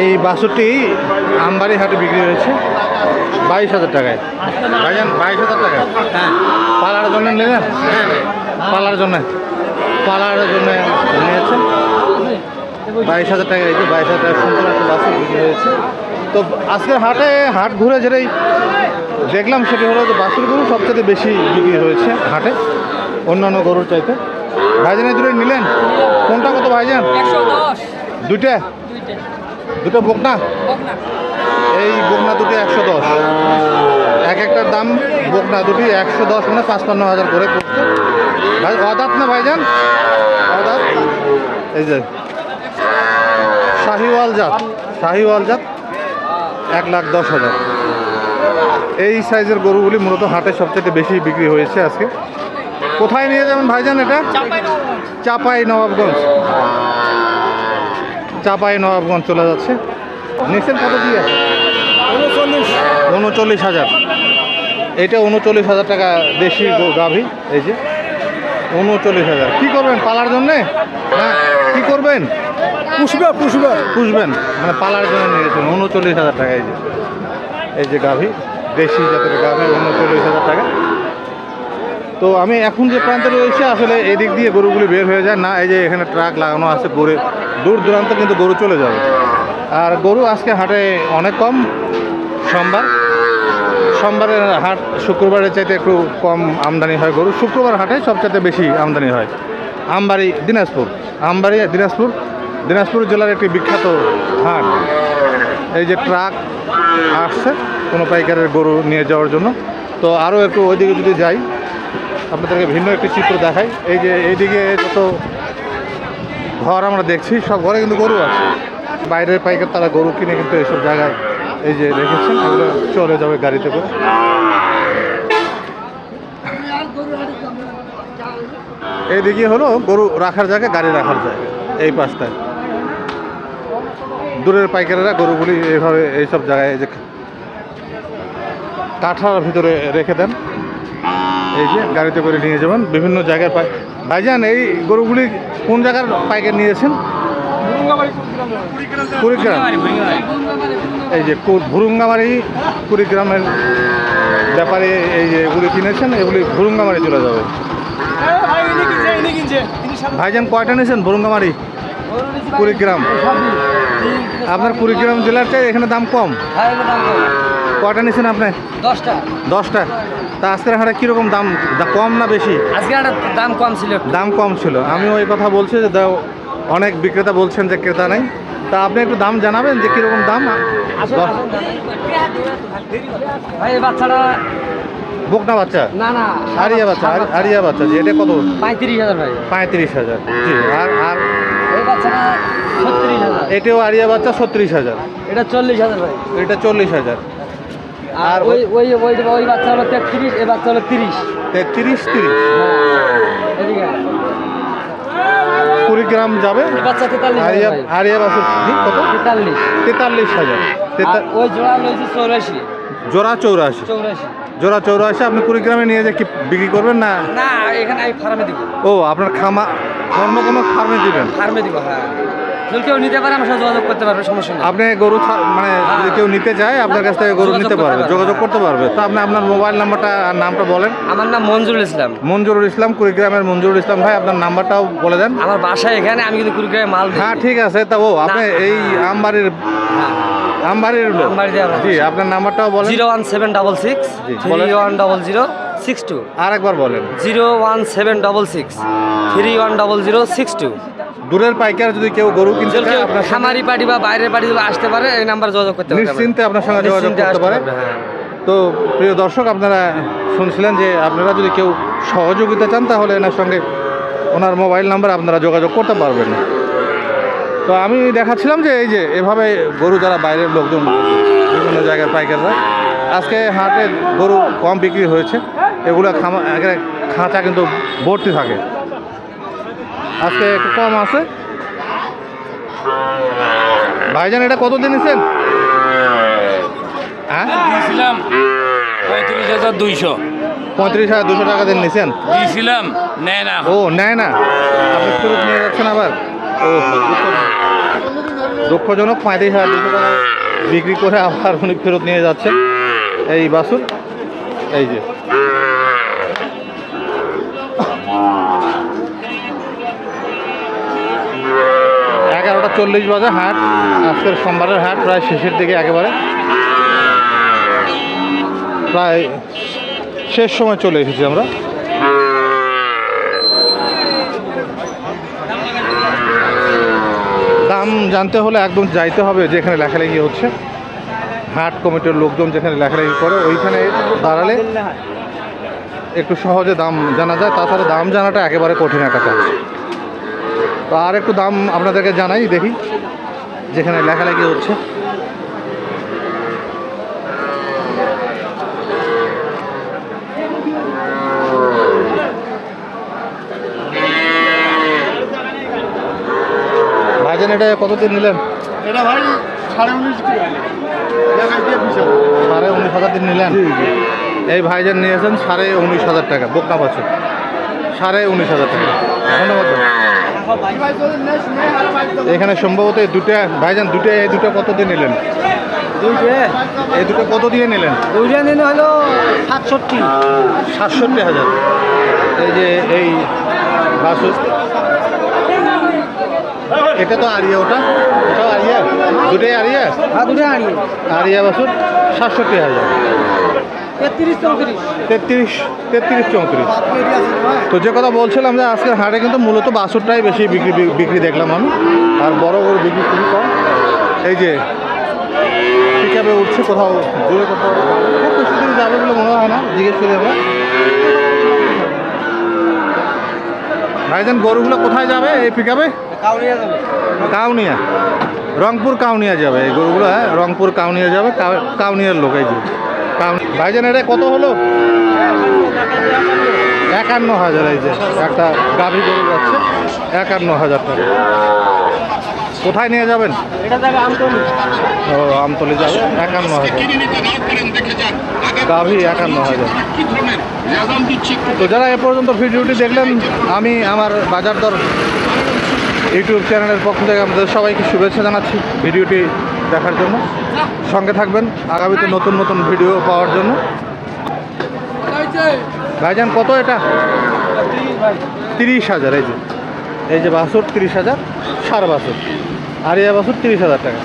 এই বাছুরটি আমবাড়ি হাটে বিক্রি হয়েছে বাইশ হাজার টাকায়। ভাইজান বাইশ হাজার টাকা হ্যাঁ। পালার জন্য নিলেন? পালার জন্য? পালার জন্য নিয়েছেন? বাইশ হাজার টাকা রেখে বাইশ হাজার টাকা সুন্দর একটা বিক্রি হয়েছে। তো আজকের হাটে হাট ঘুরে যেটাই দেখলাম সেটি হলো যে বাছুর গরু সবচেয়ে বেশি বিক্রি হয়েছে হাটে অন্যান্য গরুর চাইতে। ভাইজান এই দুটো নিলেন? ভাইজান? দুইটা? দুটো বকনা? বকনা। এই বকনা দুটি একশো দশ। এক একটার দাম বকনা দুটি একশো দশ মানে পাঁচপান্ন হাজার করে পড়ছে। ভাই অদাত না ভাইজান? অদাত? এই যে শাহিওয়াল জাত। শাহিওয়াল জাত? এক লাখ দশ হাজার। এই সাইজের গরুগুলি মূলত হাটে সবচেয়ে বেশি বিক্রি হয়েছে আজকে। কোথায় নিয়ে যাবেন ভাইজান এটা? চাপাই নবাবগঞ্জ। চাপাই নবাবগঞ্জ চলে যাচ্ছে। নিচ্ছেন কত দিয়ে? উনচল্লিশ। হাজার। এটা উনচল্লিশ হাজার টাকা দেশি গাভী এই যে। উনচল্লিশ হাজার। কী করবেন পালার জন্যে? না কী করবেন? পুষবে পুষবে। পুষবেন। মানে পালার জন্য নিয়েছেন উনচল্লিশ হাজার টাকা এই যে। এই যে গাভী দেশি জাতের গাভী উনচল্লিশ হাজার টাকা। তো আমি এখন যে প্রান্তে রয়েছে, আসলে এদিক দিয়ে গরুগুলি বের হয়ে যায়। না, এই যে এখানে ট্রাক লাগানো আছে, গরু, দূর দূরান্তে কিন্তু গরু চলে যাবে। আর গরু আজকে হাটে অনেক কম, সোমবার। সোমবারের হাট শুক্রবারের চাইতে একটু কম আমদানি হয় গরু। শুক্রবার হাটে সবচাইতে বেশি আমদানি হয় আমবাড়ি দিনাজপুর। আমবাড়ি দিনাজপুর দিনাজপুর জেলার একটি বিখ্যাত হাট। এই যে ট্রাক আসছে কোনো পাইকারের গরু নিয়ে যাওয়ার জন্য। তো আরও একটু ওইদিকে যদি যাই আপনাদেরকে ভিন্ন একটি চিত্র দেখাই। এই যে এইদিকে যত ঘর আমরা দেখছি, সব ঘরে কিন্তু গরু আছে। বাইরের পাইকার তারা গরু কিনে কিন্তু এইসব জায়গায় এই যে রেখেছেন, এগুলো চলে যাবে গাড়িতে করে। এইদিকে হলো গরু রাখার জায়গা, গাড়ি রাখার জায়গা, এই পাশটায়। দূরের পাইকারেরা গরুগুলি এইভাবে এইসব জায়গায় যে কাঠার ভিতরে রেখে দেন। এই যে গাড়িতে করে নিয়ে যাবেন। বিভিন্ন জায়গার পাই ভাইজান এই গরুগুলি কোন জায়গার পাইকার নিয়েছেন? কুড়িগ্রাম। এই যে ভুরুঙ্গামারি কুড়িগ্রামের ব্যাপারে এই যে এগুলি কিনেছেন এগুলি ভুরুঙ্গামারি চলে যাবে। ভাইজান কয়টা নিয়েছেন ভুরুঙ্গামারি? কুড়িগ্রাম। আপনার কুড়িগ্রাম জেলার চেয়ে এখানে দাম কম। কয়টা নিয়েছেন আপনি? দশটা। দশটা। তা আজকের হাটে কীরকম দাম? কম না বেশি? আজকে একটা দাম কম ছিল দাম কম ছিল। আমি ওই কথা বলছি যে অনেক বিক্রেতা বলছেন যে ক্রেতা নেই। তা আপনি একটু দাম জানাবেন যে কীরকম দাম? ভাই বাচ্চাটা বোকনা বাচ্চা? না না আরিয়া বাচ্চা আর- আরিয়া বাচ্চা। জি এটা কত? পঁয়ত্রিশ হাজার ভাই। পঁয়ত্রিশ হাজার। জি আর আর এটাও আরিয়া বাচ্চা ছত্রিশ হাজার। এটা চল্লিশ হাজার ভাই। এটা চল্লিশ হাজার। আর ওই ওই ওই ওই বাচ্চা হলো তেত্রিশ এই বাচ্চা হলো তিরিশ। তেত্রিশ তিরিশ। আয়। কুড়িগ্রাম যাবে? আরিয়া বাচ্চা কত? তেতাল্লিশ। তেতাল্লিশ হাজার। ওই জোড়া লইছে চৌরাশি। জোড়া চৌরাশি। চৌরাশি। জোড়া চৌরাশি আপনি কুড়িগ্রামে নিয়ে যে কি বিক্রি করবেন না? না এখানে আমি ফার্মে দিব। ও আপনার খামা ধর্ম কোনো ফার্মে দিবেন? ফার্মে দিব হ্যাঁ। যদি কেউ নিতে পারে আমার সাথে যোগাযোগ করতে পারবে সমস্যা নেই। আপনি গরু মানে যদি কেউ নিতে চায় আপনার কাছ থেকে গরু নিতে পারবে। যোগাযোগ করতে পারবে। তো আপনি আপনার মোবাইল নাম্বারটা আর নামটা বলেন। আমার নাম মঞ্জুরুল ইসলাম। মঞ্জুরুল ইসলাম কুড়িগ্রামের মঞ্জুরুল ইসলাম ভাই আপনার নাম্বারটাও বলে দেন। আমার বাসা এখানে আমি কিন্তু কুড়িগ্রামে মাল হ্যাঁ ঠিক আছে তা ও আপনি এই আমবাড়ির আমবাড়ির লোক। আমবাড়ি দিয়ে আমার জি আপনার নাম্বারটাও বলেন। Zero one seven double six three one double zero six two. আর একবার বলেন। Zero one seven double six three one double zero six two. দূরের পাইকার যদি কেউ গরু কিনতে চায় আপনার খামারি পার্টি বা বাইরের পার্টি আসতে পারে এই নাম্বার যোগাযোগ করতে পারে নিশ্চিন্তে আপনার। সঙ্গে যোগাযোগ করতে পারে। হ্যাঁ। তো প্রিয় দর্শক আপনারা শুনছিলেন যে আপনারা যদি কেউ সহযোগিতা চান তাহলে এনার সঙ্গে ওনার মোবাইল নাম্বার আপনারা যোগাযোগ করতে পারবেন। তো আমি দেখাচ্ছিলাম যে এই যে এভাবে গরু যারা বাইরের লোকজন বিভিন্ন জায়গার পাইকাররা আজকে হাটে গরু কম বিক্রি হয়েছে। এগুলো খামা খাঁচা কিন্তু ভর্তি থাকে। আজকে একটু কম আছে। ভাইজান এটা কত দিনেছেন হ্যাঁ? দিয়েছিলাম পঁয়ত্রিশ হাজার দুইশো। পঁয়ত্রিশ হাজার দুশো টাকা দিন নিছেন? দিয়েছিলাম নেয় না। ও নেয় না? আপনি ফেরত নিয়ে যাচ্ছেন আবার? ও দুঃখজনক। দুঃখজনক পঁয়ত্রিশ হাজার দুশো টাকা বিক্রি করে আবার উনি ফেরত নিয়ে যাচ্ছেন। এই বাসুর এই যে। চল্লিশ বাজে হাট। আজকের সোমবারের হাট, প্রায় শেষের দিকে একেবারে। প্রায় শেষ সময় চলে এসেছি আমরা। দাম জানতে হলে একদম যাইতে হবে যেখানে লেখালেখি হচ্ছে। হাট কমিটির লোকজন যেখানে লেখালেখি করে, ওইখানে দাঁড়ালে একটু সহজে দাম জানা যায়। তাছাড়া দাম জানাটা একেবারে কঠিন একটা কাজ। তো আর একটু দাম আপনাদেরকে জানাই দেখি যেখানে লেখালেখি হচ্ছে। ভাইজান এটা কতদিন নিলেন? এটা ভাই সাড়ে উনিশ সাড়ে উনিশ হাজার দিন নিলেন? এই ভাইজান নিয়েছেন সাড়ে উনিশ হাজার টাকা বোকনা পাচ্ছে সাড়ে উনিশ হাজার টাকা। ধন্যবাদ। এখানে সম্ভবত এই দুটা ভাইজান দুটো এই দুটো কত দিয়ে নিলেন? এই দুটো কত দিয়ে নিলেন? দুইটা নিলে হলো সাতষট্টি। সাতষট্টি হাজার। এই যে এই বাসু এটা তো আরিয়া ওটা। ওটাও আরিয়া? দুটোই আরিয়া? আর দুটো আনি আরিয়া বাসুর সাতষট্টি হাজার। তেত্রিশ চৌত্রিশ। তেত্রিশ তেত্রিশ চৌত্রিশ। তো যে কথা বলছিলাম যে আজকে হাটে কিন্তু মূলত বাসুরটাই বেশি বিক্রি বিক্রি দেখলাম আমি। আর বড় বড় বিক্রি খুবই কম। এই যে পিকআপে উঠছে কোথাও দূরে কোথাও। যাবে বলে মনে হয় না জিজ্ঞেস করি আমরা। ভাইজান গরুগুলো কোথায় যাবে এই পিকআপে কাউনিয়া। রংপুর কাউনিয়া যাবে। এই গরুগুলো হ্যাঁ রংপুর কাউনিয়া যাবে। কাউ- কাউনিয়ার লোক এই যে। ভাইজান এটা কত হলো? একান্ন হাজার এই যে একটা গাভী গরু যাচ্ছে একান্ন হাজার টাকা। কোথায় নিয়ে যাবেন? আমতলি। ও আমতলি যাবে একান্ন হাজার। গাভী একান্ন হাজার। তো যারা এ পর্যন্ত ভিডিওটি দেখলেন আমি আমার বাজার দর ইউটিউব চ্যানেলের পক্ষ থেকে আমাদের সবাইকে শুভেচ্ছা জানাচ্ছি ভিডিওটি দেখার জন্য। সঙ্গে থাকবেন আগামীতে নতুন নতুন ভিডিও পাওয়ার জন্য। ভাইজান, কত এটা? তিরিশ হাজার, এই যে। এই যে বাসুর, তিরিশ হাজার, সার বাসুর। আর ইয়া বাসুর, তিরিশ হাজার টাকা।